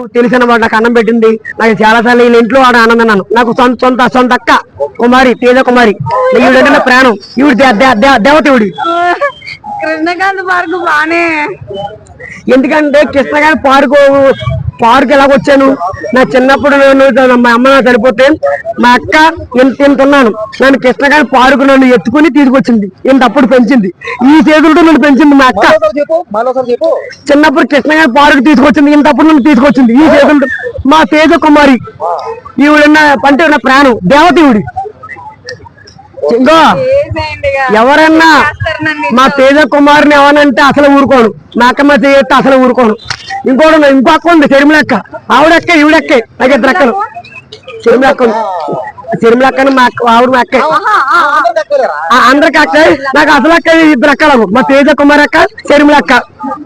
తెలిసిన వాడు నాకు అన్నం పెట్టింది. నాకు చాలా సార్లు వీళ్ళ ఇంట్లో ఆడ ఆనందం నాకు సొంత సొంత సొంత అక్క కుమారి తేజ కుమారి. ఈవిడంటే నా ప్రాణం. ఈవిడ దే- కృష్ణకాంత్ పార్క్ బానే. ఎందుకంటే కృష్ణగారి పార్కు పార్క్ ఎలా వచ్చాను నా చిన్నప్పుడు నేను మా అమ్మ నాకు చనిపోతే మా అక్క ఇంత ఉన్నాను. నన్ను కృష్ణగారి పార్కు నన్ను ఎత్తుకుని తీసుకొచ్చింది. ఇంత అప్పుడు పెంచింది. ఈ చేతులతో నన్ను పెంచింది మా అక్క. చిన్నప్పుడు కృష్ణగారి పార్కు తీసుకొచ్చింది ఇంత అప్పుడు నన్ను తీసుకొచ్చింది. ఈ చేతులతో మా తేజ కుమారి ఈవిడ పంటే నా ప్రాణం దేవత ఈవిడి ఇంకో. ఎవరన్నా మా తేజ కుమార్ని ఎవరంటే అసలు ఊరుకోను. మా అక్క మా తేజ అసలు ఊరుకోను. ఇంకోటి ఇంకో అక్క ఉంది చెరిమిలక్క ఆవిడక్క ఈవిడక్కే. నాకు ఇద్దరు అక్కలు. చెరిమిలక్క చెరిమిలక్కని మా అక్క ఆవిడ మా అక్క? అందరికి అక్క. నాకు అసలు అక్క ఇద్దరు అక్కలు. మా తేజ కుమార్ అక్క చెరిమిలక్క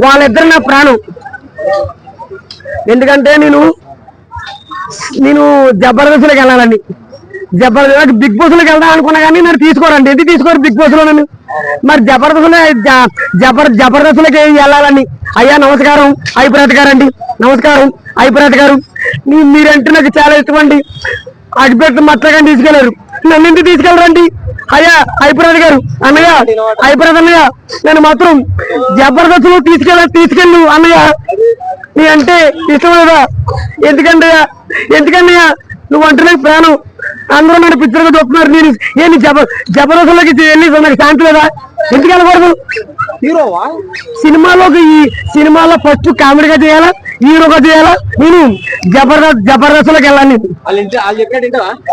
వాళ్ళిద్దరు నా ప్రాణం. ఎందుకంటే నేను నేను జబర్దస్త్లోకి వెళ్ళాలని. జబర్దస్త్ బిగ్ బాస్లోకి వెళ్దాం అనుకున్నా కానీ నన్ను తీసుకోరండి. ఎందుకు తీసుకోరు బిగ్ బాస్లో నన్ను? మరి జబర్దస్త్లో జబర్ జబర్దస్త్లోకి వెళ్ళాలని అయ్యా నమస్కారం. అయిప్రత గారు అండి. నమస్కారం. అయిప్రత గారు మీరంటే నాకు చాలా ఇష్టం అండి. అడిపెట్టు మచ్చగా తీసుకెళ్ళారు. నన్ను ఎందుకు తీసుకెళ్ళరండి అయ్యా అయిప్రత గారు అన్నయ్య అయిప్రత అన్నయ్య నేను మాత్రం జబర్దస్త్లో తీసుకెళ్ళ తీసుకెళ్ళు అన్నయ్య. నీ అంటే ఇష్టం లేదా? ఎందుకంటే ఎందుకన్నయ్య? నువ్వు అంటే నాకు ప్రాణం. అందరూ నన్ను పిక్చర్గా చూస్తున్నారు. నేను ఏంటి జబ జబర్దస్త్లోకి వెళ్ళి నాకు శాంతి లేదా? ఎందుకు వెళ్ళకూడదు? హీరోవా? సినిమాలోకి ఈ సినిమాలో ఫస్ట్ కామెడీగా చేయాలా? హీరోగా చేయాలా? నేను జబర్దస్త్ జబర్దస్త్లోకి వెళ్ళాను నేను?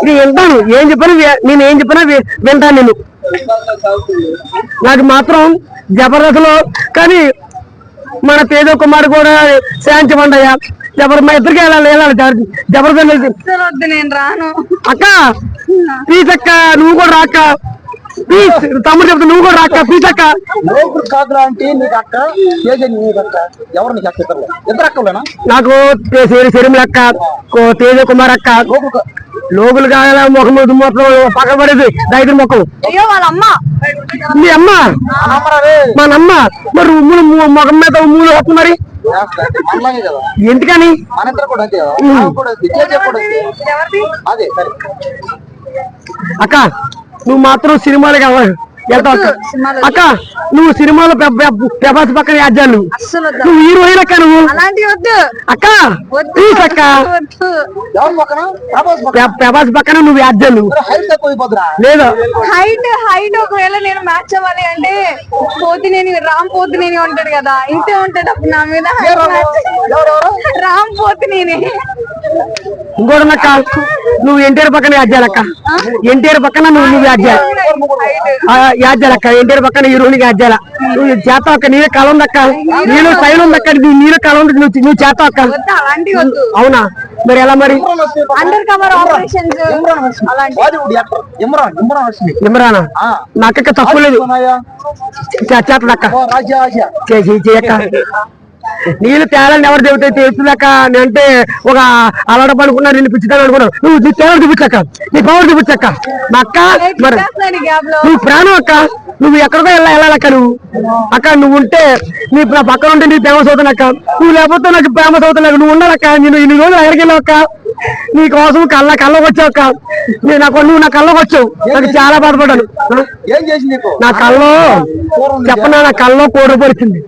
నేను వింటాను ఏం చెప్పినా నేను ఏం చెప్పినా వింటాను నేను. నాకు మాత్రం జబర్దస్త్లో కానీ మన తేజ కుమార్ కూడా శాంతిమండయ్య జబర్ మా ఇద్దరికి వెళ్ళాలి వెళ్ళాలి జబర్- జబర్దస్త్ నేను రాను అక్క ప్లీజ్ అక్క నువ్వు కూడా రాక్క ప్లీజ్ తమ్ముడు చెప్తా నువ్వు కూడా రాక్క ప్లీజ్ అక్క కాదురా అంటే నీకు అక్క తేజ నీకు అక్క ఎవరు నీకు అక్క ఇద్దరు ఇద్దరు అక్కలేనా నాకు శరీరం అక్క తేజ కుమార్ అక్క లోగులు కాగల ముఖం మొత్తం పక్క పడేది దైత్ర ముఖం అయ్యో వాళ్ళ అమ్మ మీ అమ్మ. మా నమ్మ మరి ఉమ్ములు ము- ముఖం మీద ఉమ్ములు వస్తుంది మరి ఎందుకని? అక్క నువ్వు మాత్రం సినిమాలకు వెళ్ళాలి వెళ్తావు అక్క నువ్వు సినిమాలో ప్రభాస్ పక్కన యాజ్యాలు నువ్వు హీరోయిన్ అక్క నువ్వు. అలాంటివి వద్దు. అక్క ప్లీజ్ ప్రభాస్ పక్కన. నువ్వు అయిపోద్దురా. లేదా. హైట్ హైట్ ఒకవేళ నేను మ్యాచ్ అవ్వాలి అంటే పోతినేని రామ్ పోతినేని ఉంటాడు కదా ఇంతే ఉంటాడు అప్పుడు నా మీద. రామ్ పోతినేని. ఇంకోటి అక్క నువ్వు ఎన్టీఆర్ పక్కన యాజ్యాలు అక్క. ఎన్టీఆర్ పక్కన నువ్వు నువ్వు యాజ్యాలు హైట్ యాజ్యాలు అక్క. ఎన్టీఆర్ పక్కన హీరోయిన్ యాజ్యాల నువ్వు చేస్తావు అక్క నీలో కళ ఉంది అక్క. నీలో స్టైల్ ఉంది అక్క నీ- నీలో కళ ఉంది నువ్వు నువ్వు చేస్తావు అక్క. వద్దు అలాంటివి వద్దు. అవునా? మరి ఎలా మరి? ఇమ్రాన్. నాకక్క తక్కువ లేదు. చేస్తాడు అక్క. ఓ రాజా ఆసియా చేసి చేయక్క నీళ్ళు తేలని ఎవరు చెబితే తెలుస్తుందక్క అంటే ఒక అలవాటు పడుకున్నా నేను పిచ్చుతాను అనుకున్నావు నువ్వు నీ తేడా చూపించక్క. నీ పవర్ చూపించక్క? మా అక్క మరి నువ్వు ప్రాణం అక్క. నువ్వు ఎక్కడికో వెళ్ళా వెళ్ళాలక్క నువ్వు. అక్క నువ్వు ఉంటే నీ నా పక్కన ఉంటే నీ ఫేమస్ అవుతానక్క నువ్వు లేకపోతే నాకు ఫేమస్ అవుతున్నావు నువ్వు ఉండాలక్క. నేను ఇన్ని రోజులు ఎక్కడికి వెళ్ళావు అక్క. నీ కోసం కళ్ళ కళ్ళకి వచ్చావు అక్క. నేను నాకు నువ్వు నా కళ్ళకి వచ్చావు. నాకు చాలా బాధపడ్డాను. నా కళ్ళలో చెప్పనా నా కళ్ళలో కోడి పరిచింది